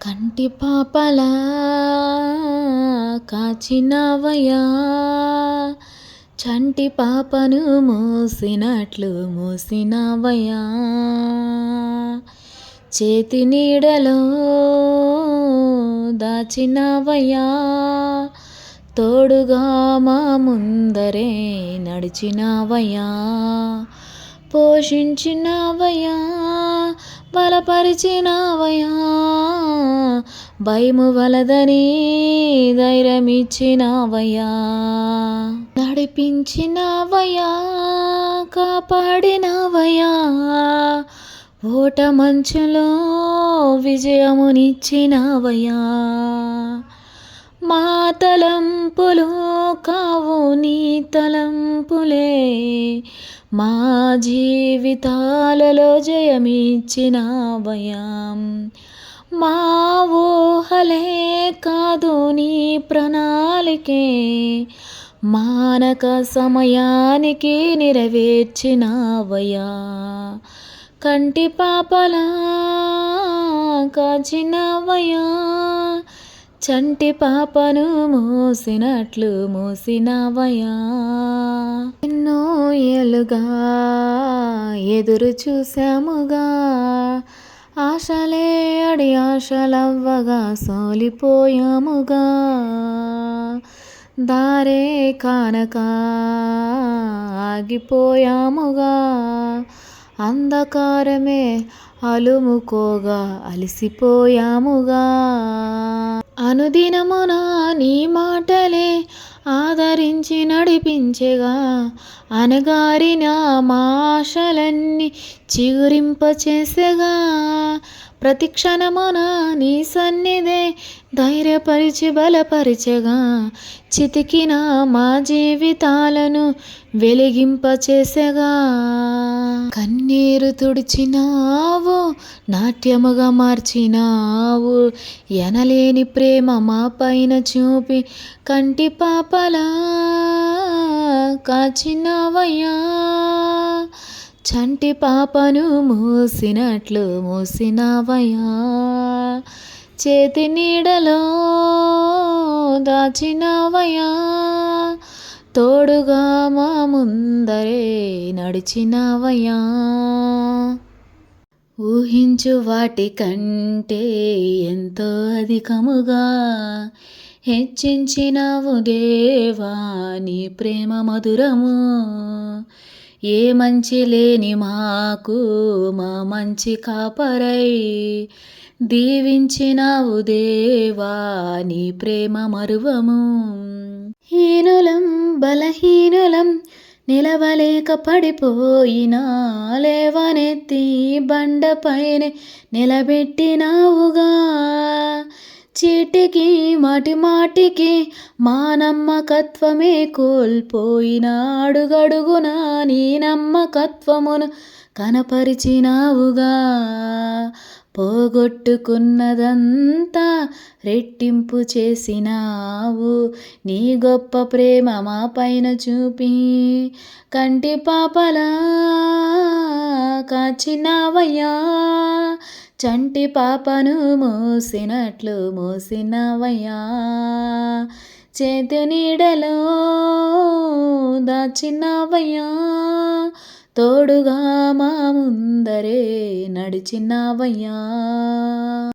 కంటి పాపలా కాచినవయా చంటి పాపను మూసినట్లు మోసినవయా చేతి నీడలో దాచినవయా తోడుగా మా ముందరే నడిచినవయా పోషించినవయా బలపరిచినవయా భయము వలదని ధైర్యమిచ్చినవయ్యా. నడిపించినవయ్యా కాపాడినవయ్యా. ఓట మంచులో విజయమునిచ్చినవయ్యా. మా తలంపులు కావు నీ తలంపులే. మా జీవితాలలో జయమిచ్చినవయ్యా. మా ఊహలే కాదు నీ ప్రణాళికే. మానక సమయానికి నెరవేర్చినవయ్యా. కంటి పాపలా కాచినవయ్యా. చంటి పాపను మోసినట్లు మోసినవయ్యా. ఎన్నో ఎలుగా ఎదురు చూసాముగా ఆశలే అడి ఆశలవ్వగా సోలిపోయాముగా. దారే కానక ఆగిపోయాముగా. అంధకారమే అలుముకోగా అలసిపోయాముగా. అనుదినమున నీ మాటలే ఆదరించి నడిపించగా. అనగారిన మాషలన్నీ చిగురింపచేసగా. ప్రతి క్షణమున నీ సన్నిధే ధైర్యపరిచి బలపరిచగా చితికిన మా జీవితాలను వెలిగింపచేసగా. కన్నీరు తుడిచినావు నాట్యముగా మార్చినావు ఎనలేని ప్రేమ మా పైన చూపి కంటి పాపలా కాచినావయ్యా. చంటి పాపను మూసినట్లు మూసినావయ్యా. చేతి నీడలో దాచినావయ్యా. తోడుగా మా ముందరే నడిచినావయ్యా. ఊహించు వాటి కంటే ఎంతో అధికముగా హెచ్చించినావు దేవా నీ ప్రేమ మధురము. ఏ మంచి లేని మాకు మా మంచి కాపరై. దీవించినావు దేవా నీ ప్రేమ మరువము. హీనులం బలహీనులం నిలవలేక పడిపోయినా లేవనెత్తి బండపైనే నిలబెట్టినావుగా. చీటికి మాటి మాటికి మా నమ్మకత్వమే కోల్పోయిన అడుగడుగునా నీ నమ్మకత్వమును కనపరిచినావుగా. పోగొట్టుకున్నదంతా రెట్టింపు చేసినావు. నీ గొప్ప ప్రేమ మా పైన చూపి కంటి పాపలా కాచినావయ్యా. చంటి పాపను మోసినట్లు మోసినవయ్యా. చేతి నీడలో దాచినవయ్యా. తోడుగా మా ముందరే నడిచినవయ్యా.